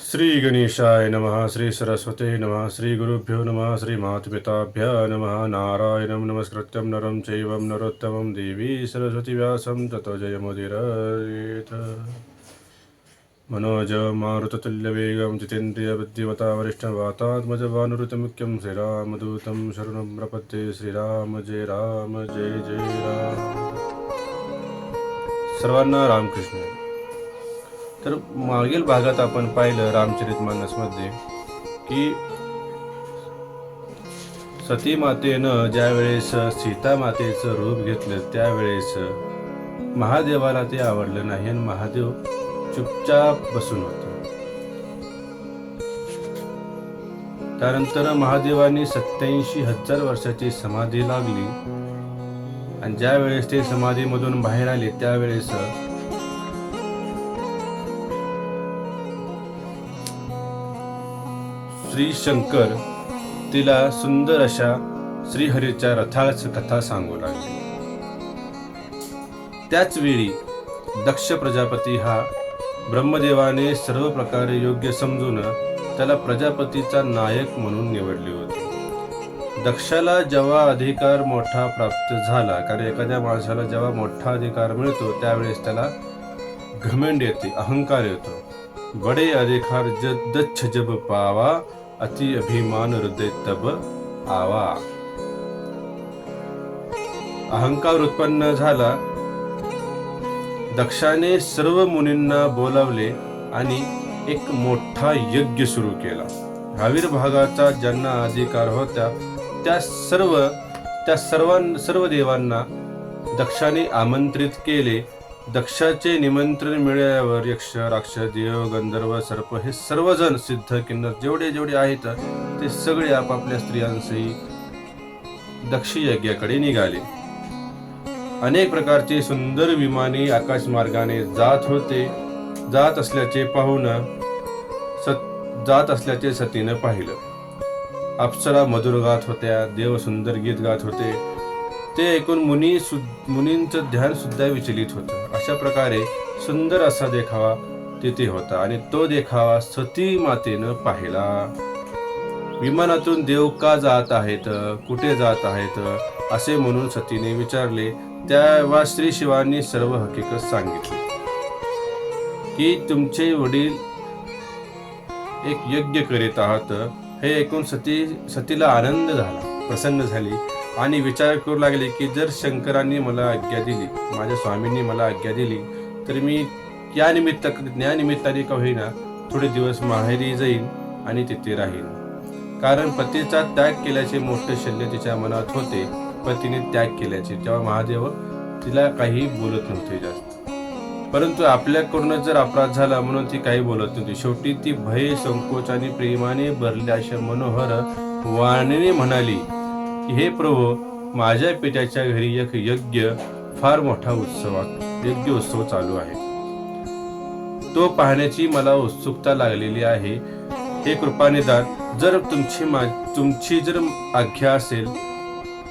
श्री गणेशाय नमः श्री सरस्वते नमः श्री गुरुभ्यो नमः श्री मातृपिताभ्य नमः नारायणं नमस्कृत्यं नरं चैवं नरोत्तमं देवी सरस्वतीव्यासं ततो जयमुदिरयेत। मनोज मारुततुल्यवेगं जितेन्द्रियबुद्धिमता वरिष्ठं वातात्मजवानुरुतमुख्यं श्रीरामदूतं शरणं प्रपद्ये श्रीराम जय राम जय जय राम। सर्वांना रामकृष्ण। तर मागील भागात आपण पाहिलं रामचरित मानसमध्ये की सती मातेनं ज्यावेळेस सीता मातेचं रूप घेतलं त्यावेळेस महादेवाला ते आवडलं नाही आणि महादेव चुपचाप बसून होते. त्यानंतर महादेवाने सत्याऐंशी हजार वर्षाची समाधी लागली. आणि ज्या वेळेस ते समाधीमधून बाहेर आले त्यावेळेस श्री शंकर तिला सुंदर अशा श्रीहरीच्या रथाच कथा सांगू लागले. त्याच वेळी दक्ष प्रजापती हा ब्रह्मदेवाने सर्व प्रकारे योग्य समजून त्याला प्रजापतीचा नायक म्हणून निवडले होते. दक्षाला जेव्हा अधिकार मोठा प्राप्त झाला कारण एखाद्या माणसाला जेव्हा मोठा अधिकार मिळतो त्यावेळेस त्याला घमेंड येते अहंकार येतो. बडे अधिकार ज दच्छ जब पावा अति अभिमान हृदय तब आवा. अहंकार उत्पन्न झाला. दक्षाने सर्व मुनींना बोलावले आणि एक मोठा यज्ञ सुरू केला. आविर्भागाचा ज्यांना अधिकार होता त्या सर्व त्या सर्वां सर्व देवांना दक्षाने आमंत्रित केले. दक्षाचे निमंत्रण मिळाल्यावर यक्ष राक्षस देव गंधर्व सर्प हे सर्वजण सिद्ध किन्नर जेवढे जेवढे आहेत ते सगळे आपापल्या स्त्रियांसही दक्ष यज्ञाकडे निघाले. अनेक प्रकारचे सुंदर विमाने आकाश मार्गाने जात होते जात असल्याचे पाहून सत जात असल्याचे सतीनं पाहिलं. अप्सरा मधुर गात होत्या देव सुंदर गीत गात होते. ते ऐकून मुनी सु मुनींचं ध्यान सुद्धा विचलित होतं. अशा प्रकारे सुंदर असा देखावा तिथे होता आणि तो देखावा सती मातेनं पाहिला. विमानातून देव का जात आहेत? कुठे जात आहेत? असे म्हणून सतीने विचारले. तेव्हा श्री शिवांनी सर्व हकीकत सांगितली. की तुमचे वडील एक यज्ञ करीत आहात हे ऐकून सती सतीला आनंद झाला. प्रसन्न झाली. आणि विचार करू लागले की जर शंकरांनी मला आज्ञा दिली माझ्या स्वामींनी मला आज्ञा दिली तर मी या निमित्त या निमित्ताने का होईना थोडे दिवस माहेरी जाईन आणि तिथे राहीन. कारण पतीचा त्याग केल्याचे मोठे शल्य तिच्या मनात होते. पतीने त्याग केल्याचे. तेव्हा महादेव तिला काही बोलत नव्हते जास्त. परंतु आपल्याकडून जर अपराध झाला म्हणून ती काही बोलत नव्हती. शेवटी ती भय संकोच आणि प्रेमाने भरली अशा मनोहर वाणीने म्हणाली की हे प्रभू माझ्या पित्याच्या घरी एक यज्ञ फार मोठा उत्सवात यज्ञ उत्सव चालू आहे. तो पाहण्याची मला उत्सुकता लागलेली आहे. हे कृपानिदान जर तुमची मा तुमची जर आज्ञा असेल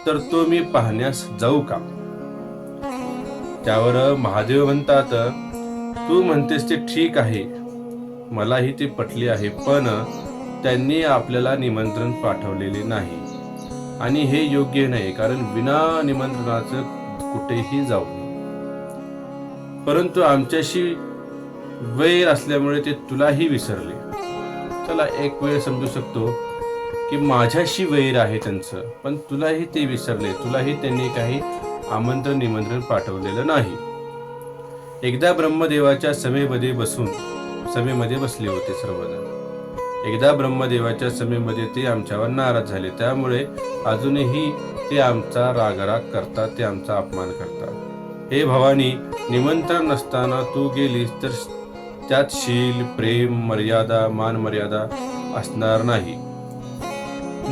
तर तो मी पाहण्यास जाऊ का? त्यावर महादेव म्हणतात तू म्हणतेस ते ठीक आहे. मलाही ते पटले आहे पण त्यांनी आपल्याला निमंत्रण पाठवलेले नाही. आणि हे योग्य नाही कारण विना निमंत्रणाचं कुठेही जाऊ परंतु आमच्याशी वैर असल्यामुळे ते तुलाही विसरले. चला एक वेळ समजू शकतो की माझ्याशी वैर आहे त्यांचं पण तुलाही ते विसरले. तुलाही त्यांनी काही आमंत्रण निमंत्रण पाठवलेलं नाही. एकदा ब्रह्मदेवाच्या समेमध्ये बसून समेमध्ये बसले होते सर्वजण. एकदा ब्रह्मदेवाच्या समेमध्ये ते आमच्यावर नाराज झाले. त्यामुळे अजूनही ते आमचा रागराग करतात ते आमचा अपमान करतात. हे भवानी निमंत्रण नसताना तू गेलीस तर त्यात शील प्रेम मर्यादा मान मर्यादा असणार नाही.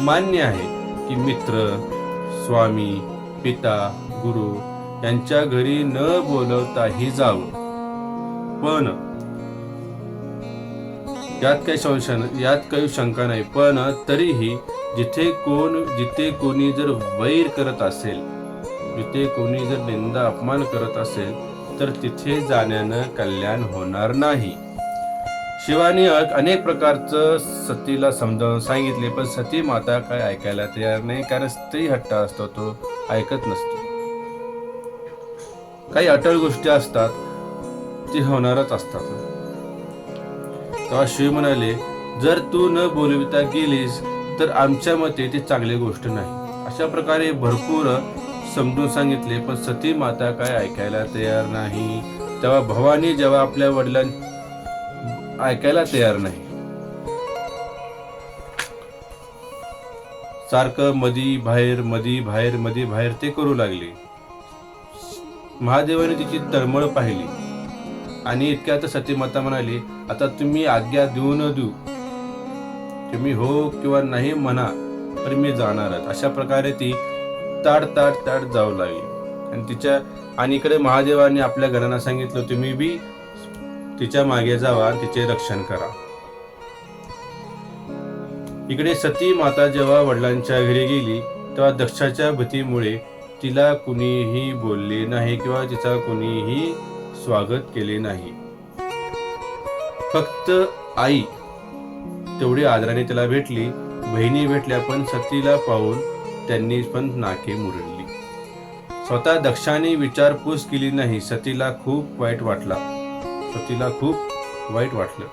मान्य आहे की मित्र स्वामी पिता गुरु यांच्या घरी न बोलवताही जावं पण यात काही संशय यात काही शंका नाही पण तरीही जिथे कोण जिथे कोणी जर वैर करत असेल जिथे कोणी जर निंदा अपमान करत असेल तर तिथे जाण्यानं कल्याण होणार नाही. शिवानी अनेक प्रकारचं सतीला समजावून सांगितले पण सती माता काय ऐकायला तयार नाही कारण स्त्री हट्ट असतो तो ऐकत नसतो. काही अटळ गोष्टी असतात ती होणारच असतात. तेव्हा शिव म्हणाले जर तू न बोलविता गेलीस तर आमच्या मते ती चांगली गोष्ट नाही. अशा प्रकारे भरपूर समजून सांगितले पण सती माता काय ऐकायला तयार नाही. तेव्हा भवानी जेव्हा आपल्या वडिलां ऐकायला तयार नाही. सारखं मधी बाहेर मधी बाहेर मधी बाहेर ते करू लागले. महादेवाने तिची तळमळ पाहिली. आणि इतक्यात सतीमाता म्हणाली आता तुम्ही आज्ञा देऊ न देऊ तुम्ही हो किंवा नाही म्हणा तर मी जाणारच अशा प्रकारे ती ताड ताड ताड जाऊ लागली. आणि तिच्या आणि इकडे महादेवाने आपल्या घरांना सांगितलं तुम्ही बी तिच्यामागे जावा तिचे रक्षण करा. इकडे सती माता जेव्हा वडिलांच्या घरी गेली तेव्हा दक्षाच्या भीतीमुळे तिला कुणीही बोलले नाही किंवा तिचा कुणीही स्वागत केले नाही. फक्त आई तेवढी आदराने त्याला भेटली बहिणी भेटल्या पण सतीला पाहून त्यांनी पण नाके मुरडली. स्वतः दक्षाने विचारपूस केली नाही सतीला खूप वाईट वाटला. सतीला खूप वाईट वाटलं.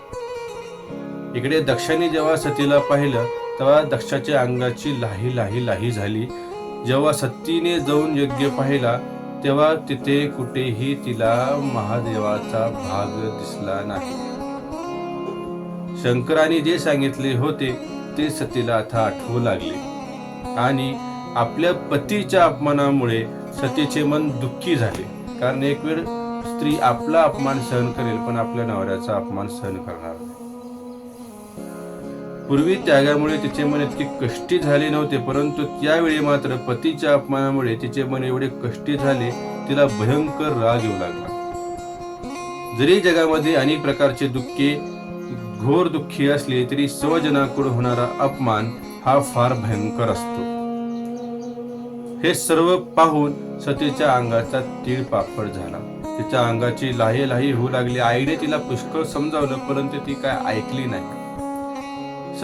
इकडे दक्षाने जेव्हा सतीला पाहिलं तेव्हा दक्षाच्या अंगाची लाही लाही लाही झाली. जेव्हा सतीने जाऊन यज्ञ पाहिला तेव्हा तिथे कुठेही तिला महादेवाचा भाग दिसला नाही. शंकराने जे सांगितले होते ते सतीला आता आठवू लागले. आणि आपल्या पतीच्या अपमानामुळे सतीचे मन दुःखी झाले. कारण एक वेळ स्त्री आपला अपमान सहन करेल पण आपल्या नवऱ्याचा अपमान सहन करणार नाही. पूर्वी त्यागामुळे तिचे मन इतके कष्टी झाले नव्हते परंतु त्यावेळी मात्र पतीच्या अपमानामुळे तिचे मन एवढे कष्टी झाले तिला भयंकर राग येऊ लागला. जरी जगामध्ये अनेक प्रकारचे दुःखे घोर दुःखी असले तरी स्वजनाकडून होणारा अपमान हा फार भयंकर असतो. हे सर्व पाहून सतीच्या अंगाचा तीळ पापड झाला. तिच्या अंगाची लाही लाही होऊ लागली. आईने तिला पुष्कळ समजावलं परंतु ती काय ऐकली नाही.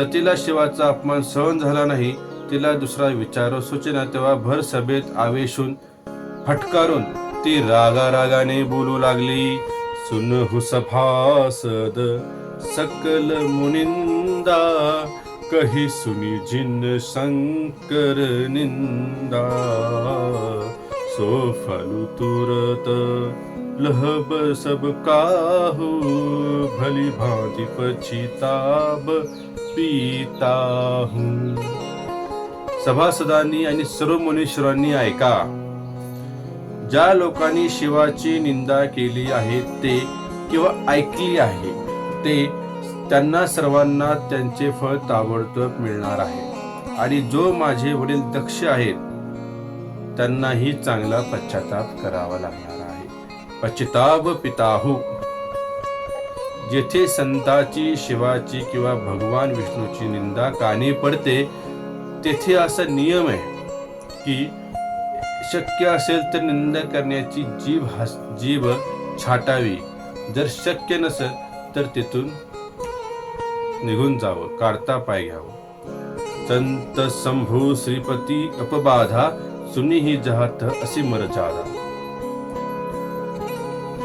सतीला शिवाचा अपमान सहन झाला नाही तिला दुसरा विचार सूचना तेव्हा भर सभेत आवेशून फटकारून ती रागा रागाने बोलू लागली सुन हुसफासद सकल मुनिंदा कही सुनी जिन शंकर निंदा सो फलु तुरत लहब सब काहू भली भांति पछिताब पीता हूँ सभासदांनी आणि सर्व मुनीश्वरांनी ऐका ज्या लोकांनी शिवाची निंदा केली आहे ते किंवा ऐकली आहे ते त्यांना सर्वांना त्यांचे फळ ताबडतोब मिळणार आहे. आणि जो माझे वडील दक्ष आहेत त्यांनाही चांगला पश्चाताप करावा लागणार आहे. पश्चिताप पिताहू। जेथे संताची शिवाची किंवा भगवान विष्णूची निंदा कानी पडते तेथे असा नियम आहे की शक्य असेल तर निंदा करण्याची जीभ हस जीभ छाटावी. जर शक्य नसेल तर तिथून निघून जावं काढता पाय घ्यावं. संत शंभू श्रीपती अपबाधा सुनी ही जहात मर मरजादा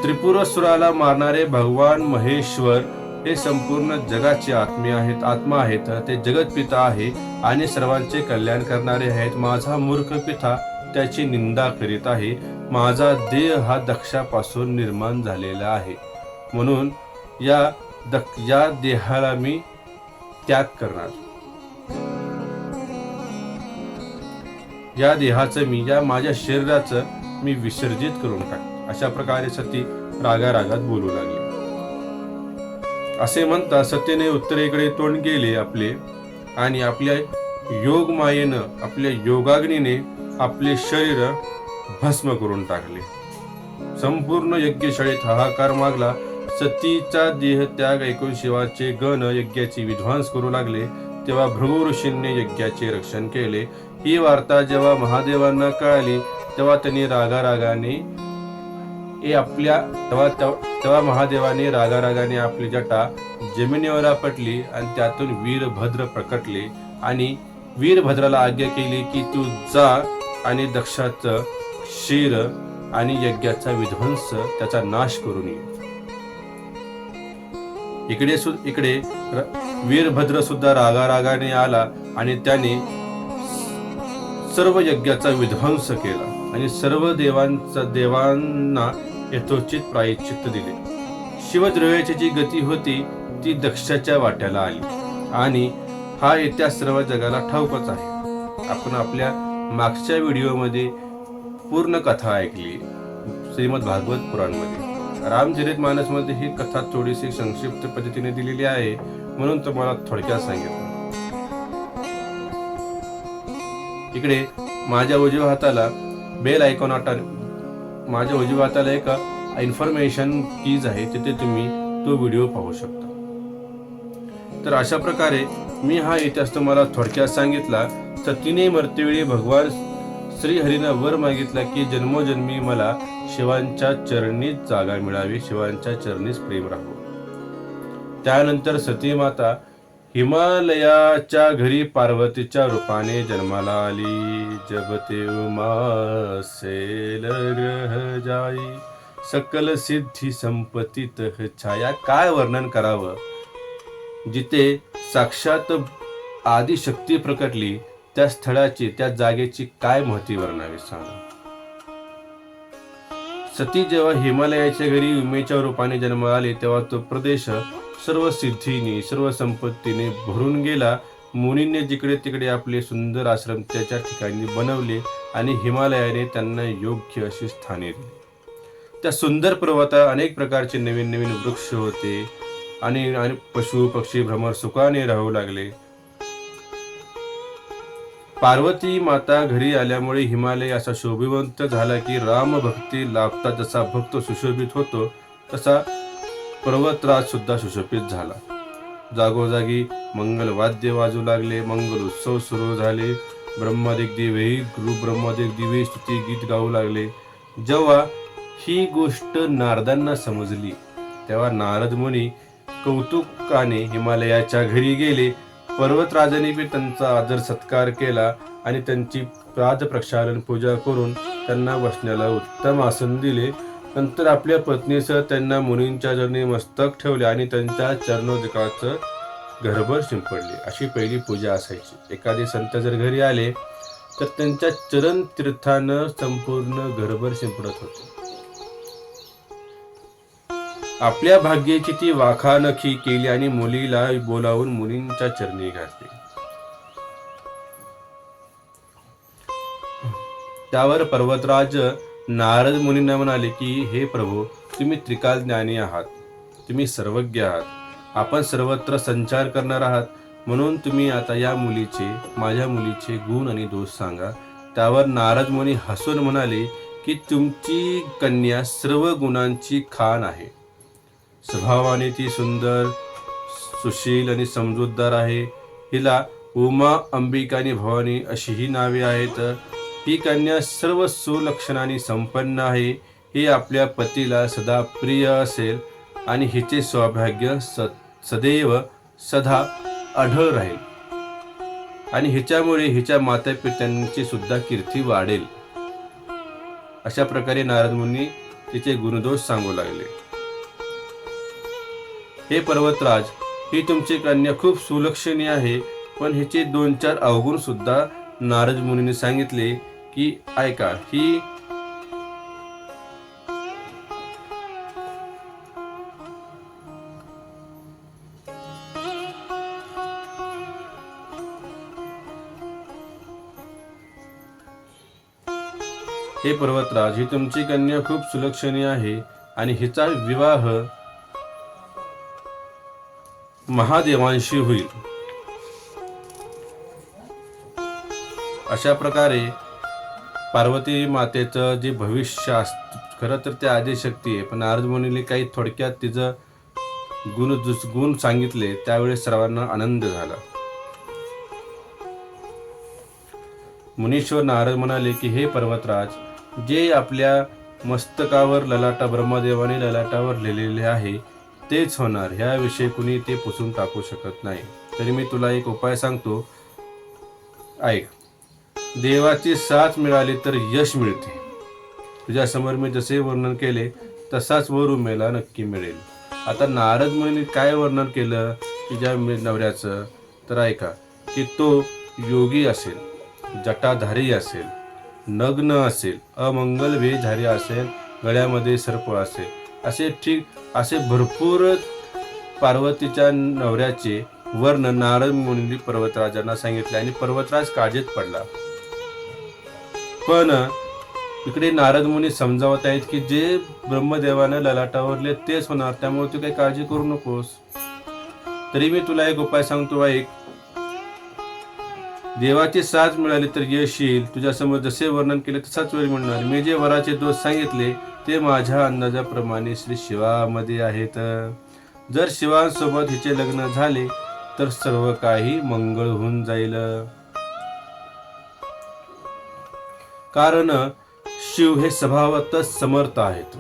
त्रिपुरसुराला मारणारे भगवान महेश्वर हे संपूर्ण जगाचे आत्मे आहेत आत्मा आहेत. ते जगत पिता आहे आणि सर्वांचे कल्याण करणारे आहेत. माझा मूर्ख पिता त्याची निंदा करीत आहे. माझा देह हा दक्षापासून निर्माण झालेला आहे. म्हणून या दक या देहाला मी त्याग करणार. या देहाचं मी या माझ्या शरीराचं मी विसर्जित करून टाक अशा प्रकारे सती रागा रागात बोलू लागली. असे म्हणता सतीने उत्तरेकडे तोंड गेले आपले आणि आपल्या योग मायेनं आपल्या योगाग्नीने आपले शरीर भस्म करून टाकले. संपूर्ण यज्ञशाळेत हाहाकार मागला. सतीचा देह त्याग ऐकून शिवाचे गण यज्ञाची विध्वंस करू लागले. तेव्हा भृगु ऋषींनी यज्ञाचे रक्षण केले. ही वार्ता जेव्हा महादेवांना कळाली तेव्हा त्यांनी रागारागाने हे आपल्या तेव्हा तेव्हा महादेवाने रागारागाने आपली जटा जमिनीवर आपटली आणि त्यातून वीरभद्र प्रकटले आणि वीरभद्राला आज्ञा केली की तू जा आणि दक्षाचं शिर आणि यज्ञाचा विध्वंस त्याचा नाश करून ये. इकडे सु इकडे वीरभद्र सुद्धा रागारागाने आला आणि त्याने सर्व यज्ञाचा विध्वंस केला आणि सर्व देवांचा देवांना यथोचित प्रायश्चित्त दिले. शिवद्रव्याची जी गती होती ती दक्षाच्या वाट्याला आली. आणि हा इतिहास सर्व जगाला ठाऊकच आहे. आपण आपल्या मागच्या व्हिडिओमध्ये पूर्ण कथा ऐकली श्रीमद भागवत पुराणमध्ये. रामचरित मानसमध्ये ही कथा थोडीशी संक्षिप्त पद्धतीने दिलेली आहे म्हणून तुम्हाला थोडक्यात सांगितलं. इकडे माझ्या उजव्या हाताला बेल आयकॉन माझ्या उजिबाताला एक इन्फॉर्मेशन कीज आहे तिथे तुम्ही तो व्हिडिओ पाहू शकता. तर अशा प्रकारे मी हा इतिहास तुम्हाला थोडक्यात सांगितला. सतीने मरतेवेळी भगवान श्रीहरीनं वर मागितला की जन्मोजन्मी मला शिवांच्या चरणीच जागा मिळावी शिवांच्या चरणीच प्रेम राहावं. त्यानंतर सती माता हिमालयाच्या घरी पार्वतीच्या रूपाने जन्माला आली. जब ते ग्रह जाई. सकल सिद्धी संपत्ती तह छाया. काय वर्णन करावं? जिथे साक्षात आदिशक्ती प्रकटली त्या स्थळाची त्या जागेची काय महती वर्णावी सांगा? सती जेव्हा हिमालयाच्या घरी उमेच्या रूपाने जन्म आले तेव्हा तो प्रदेश सर्व सिद्धीने सर्व संपत्तीने भरून गेला. मुनींनी जिकडे तिकडे आपले सुंदर आश्रम त्याच्या ठिकाणी बनवले आणि हिमालयाने त्यांना योग्य अशी स्थाने दिली. त्या सुंदर पर्वतात अनेक प्रकारचे नवीन नवीन वृक्ष होते आणि आणि पशु पक्षी भ्रमर सुखाने राहू लागले. पार्वती माता घरी आल्यामुळे हिमालय असा शोभिवंत झाला की राम भक्ती लाभता जसा भक्त सुशोभित होतो तसा पर्वतराज सुद्धा सुशोभित झाला. जागोजागी मंगल वाद्य वाजू लागले मंगल उत्सव सुरू झाले. ब्रह्मादेव दिवे गुरु ब्रह्मादेव दिवे स्तुती गीत गाऊ लागले. जेव्हा ही गोष्ट नारदांना समजली तेव्हा नारद मुनी कौतुकाने हिमालयाच्या घरी गेले. पर्वतराजाने बी त्यांचा आदर सत्कार केला आणि त्यांची प्रात प्रक्षालन पूजा करून त्यांना बसण्याला उत्तम आसन दिले. नंतर आपल्या पत्नीसह त्यांना मुनींच्या चरणी मस्तक ठेवले आणि त्यांच्या चरणोदकाचं घरभर शिंपडले. अशी पहिली पूजा असायची. एखादे संत जर घरी आले तर त्यांच्या चरण तीर्थानं संपूर्ण घरभर शिंपडत होते. आपल्या भाग्याची ती वाखानखी केली आणि मुलीला बोलावून मुलींच्या चरणी घातली. त्यावर पर्वतराज नारद मुनींना म्हणाले की हे प्रभू तुम्ही त्रिकाल ज्ञानी आहात. तुम्ही सर्वज्ञ आहात. आपण सर्वत्र संचार करणार आहात. म्हणून तुम्ही आता या मुलीचे माझ्या मुलीचे गुण आणि दोष सांगा. त्यावर नारद मुनी हसून म्हणाले की तुमची कन्या सर्व गुणांची खान आहे. स्वभावाने ती सुंदर सुशील आणि समजूतदार आहे. हिला उमा अंबिका आणि भवानी अशी ही नावे आहेत. ही कन्या सर्व सुलक्षणाने संपन्न आहे. ही आपल्या पतीला सदा प्रिय असेल आणि हिचे सौभाग्य स सदैव सदा आढळ राहील. आणि हिच्यामुळे हिच्या मातापित्यांची सुद्धा कीर्ती वाढेल. अशा प्रकारे नारद मुनी तिचे गुणदोष सांगू लागले. हे पर्वतराज ही तुमची कन्या खूप सुलक्षणी आहे पण हिचे दोन चार अवगुण सुद्धा नारद मुनीने सांगितले की ऐका ही हे पर्वतराज ही तुमची कन्या खूप सुलक्षणी आहे आणि हिचा विवाह महादेवांशी होईल. अशा प्रकारे पार्वती मातेचं जे भविष्य असत खरं तर ते आदिशक्ती आहे. पण नारद मुनीने काही थोडक्यात तिचं गुण दुस- गुण सांगितले त्यावेळेस सर्वांना आनंद झाला. मुनीश्वर नारद म्हणाले की हे पर्वतराज जे आपल्या मस्तकावर ललाटा ब्रह्मदेवाने ललाटावर लिहिलेले आहे तेच होणार. ह्याविषयी कुणी ते पुसून टाकू शकत नाही. तरी मी तुला एक उपाय सांगतो. ऐक. देवाची साथ मिळाली तर यश मिळते. तुझ्यासमोर मी जसे वर्णन केले तसाच वर उमेला नक्की मिळेल. आता नारद मुनी काय वर्णन केलं? तुझ्या नवऱ्याचं? तर ऐका की तो योगी असेल जटाधारी असेल नग्न असेल अमंगल वेधारी असेल गळ्यामध्ये सर्प असेल असे ठीक असे भरपूर पार्वतीच्या नवऱ्याचे वर्णन नारद मुनी पर्वतराजांना सांगितले आणि पर्वतराज काळजीत पडला. पण इकडे नारद मुनी समजावत आहेत की जे ब्रह्मदेवानं ललाटावरले तेच होणार त्यामुळे तू काही काळजी करू नकोस. तरी मी तुला एक उपाय सांगतो ऐक. देवाची साथ मिळाली तर यश येईल तुझ्यासमोर जसे वर्णन केले तसाच वेळ मिळणार. मी जे वराचे दोष सांगितले ते माझ्या अंदाजाप्रमाणे श्री शिवामध्ये आहेत. जर शिवांसोबत हिचे लग्न झाले तर सर्व काही मंगळ होऊन जाईल. कारण शिव हे स्वभावतच समर्थ आहेत.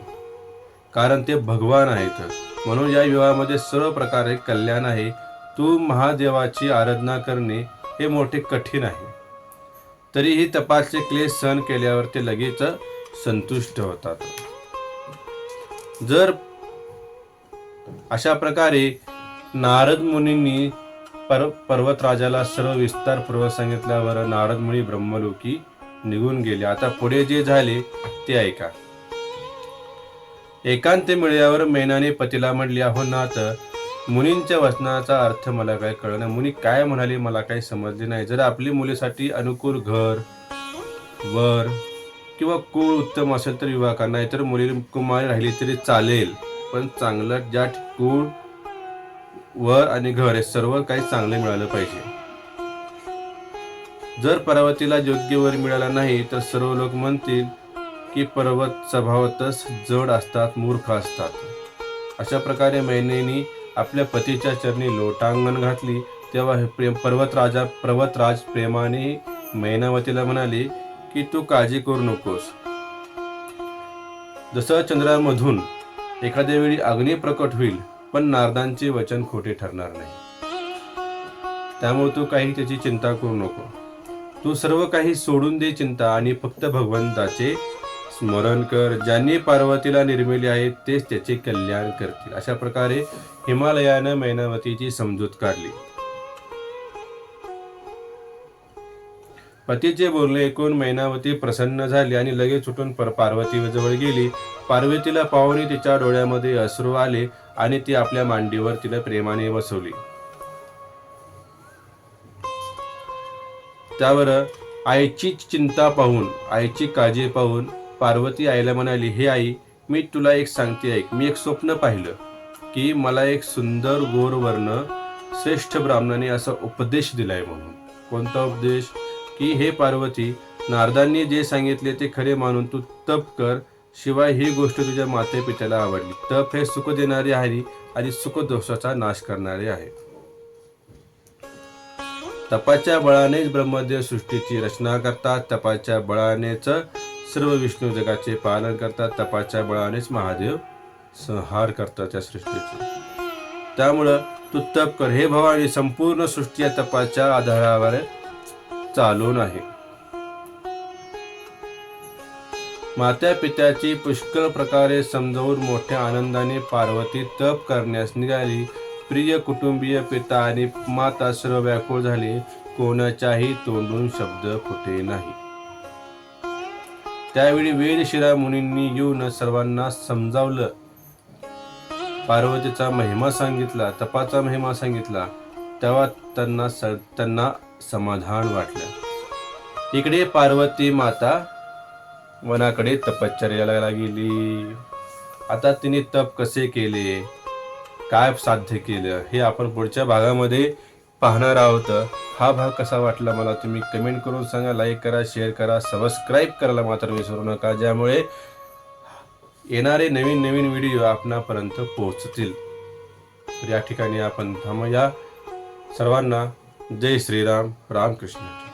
कारण ते भगवान आहेत. म्हणून या विवाहामध्ये सर्व प्रकारे कल्याण आहे. तू महादेवाची आराधना करणे हे मोठे कठीण आहे. तरीही तपासचे क्लेश सहन केल्यावर ते लगेच संतुष्ट होतात. जर अशा प्रकारे नारद मुनींनी पर पर्वतराजाला सर्व विस्तारपूर्वक सांगितल्यावर नारद मुनी ब्रह्मलोकी निघून गेले. आता पुढे जे झाले ते ऐका. एकांत मिळल्यावर मैनाने पतीला म्हणले अहो नाथ मुनींच्या वचनाचा अर्थ मला काय कळलं मुनी काय म्हणाले मला काही समजले नाही. जर आपली मुलीसाठी अनुकूल घर वर किंवा कुळ उत्तम असेल तर विवाह करा तर मुली कुमारी राहिली तरी चालेल. पण चांगलं ज्या कुळ वर आणि घर हे सर्व काही चांगले मिळालं पाहिजे. जर पर्वतीला योग्य वर मिळाला नाही तर सर्व लोक म्हणतील की पर्वत स्वभावतच जड असतात मूर्ख असतात. अशा प्रकारे मैनेनी आपल्या पतीच्या चरणी लोटांगण घातली. तेव्हा हे प्रेम पर्वतराजा पर्वतराज प्रेमाने मैनावतीला म्हणाले की तू काळजी करू नकोस. जसं चंद्रामधून एखाद्या वेळी अग्नी प्रकट होईल पण नारदांचे वचन खोटे ठरणार नाही. त्यामुळे तू काही त्याची चिंता करू नको. तू सर्व काही सोडून दे चिंता आणि फक्त भगवंताचे स्मरण कर. ज्यांनी पार्वतीला निर्मिले आहेत तेच त्याचे कल्याण करतील. अशा प्रकारे हिमालयानं मैनावतीची समजूत काढली. पतीचे बोलणे ऐकून मैनावती प्रसन्न झाली आणि लगेच उठून पार्वतीजवळ पार्वती जवळ गेली. पार्वतीला पाहून तिच्या डोळ्यामध्ये अश्रू आले आणि ती आपल्या मांडीवर तिला प्रेमाने बसवली. त्यावर आईची चिंता पाहून आईची काळजी पाहून पार्वती आईला म्हणाली हे आई मी तुला एक सांगते ऐक. मी एक स्वप्न पाहिलं की मला एक सुंदर गोर वर्ण श्रेष्ठ ब्राह्मणाने असा उपदेश दिलाय म्हणून. कोणता उपदेश? की हे पार्वती नारदांनी जे सांगितले ते खरे मानून तू तप कर. शिवाय ही गोष्ट तुझ्या माते पित्याला आवडली. तप हे सुख देणारे आहे आणि सुखदोषाचा नाश करणारे आहे. तपाच्या बळानेच ब्रह्मदेव सृष्टीची रचना करतात. तपाच्या बळानेच सर्व विष्णू जगाचे पालन करतात. तपाच्या बळानेच महादेव संहार करतात त्या सृष्टीचे. त्यामुळं तू तप कर हे भवानी संपूर्ण सृष्टी या तपाच्या आधारावर चालून आहे. मात्या पित्याची पुष्कळ प्रकारे समजावून मोठ्या आनंदाने पार्वती तप करण्यास निघाली. प्रिय कुटुंबीय पिता आणि माता सर्व व्याकुळ झाले कोणाच्याही तोंडून शब्द फुटे नाही. त्यावेळी वेदशिरा मुनींनी येऊन सर्वांना समजावलं. पार्वतीचा महिमा सांगितला तपाचा महिमा सांगितला तेव्हा त्यांना त्यांना समाधान वाटलं. इकडे पार्वती माता वनाकडे तपश्चर्याला गेली आता तिने तप कसे केले? काय साध्य केलं हे आपण पुढच्या भागामध्ये पाहणार आहोत. हा भाग कसा वाटला मला तुम्ही कमेंट करून सांगा लाईक करा शेअर करा सबस्क्राईब करायला मात्र विसरू नका ज्यामुळे येणारे नवीन नवीन व्हिडिओ आपणापर्यंत पोहोचतील. तर या ठिकाणी आपण थांबूया. सर्वांना जय श्रीराम रामकृष्ण.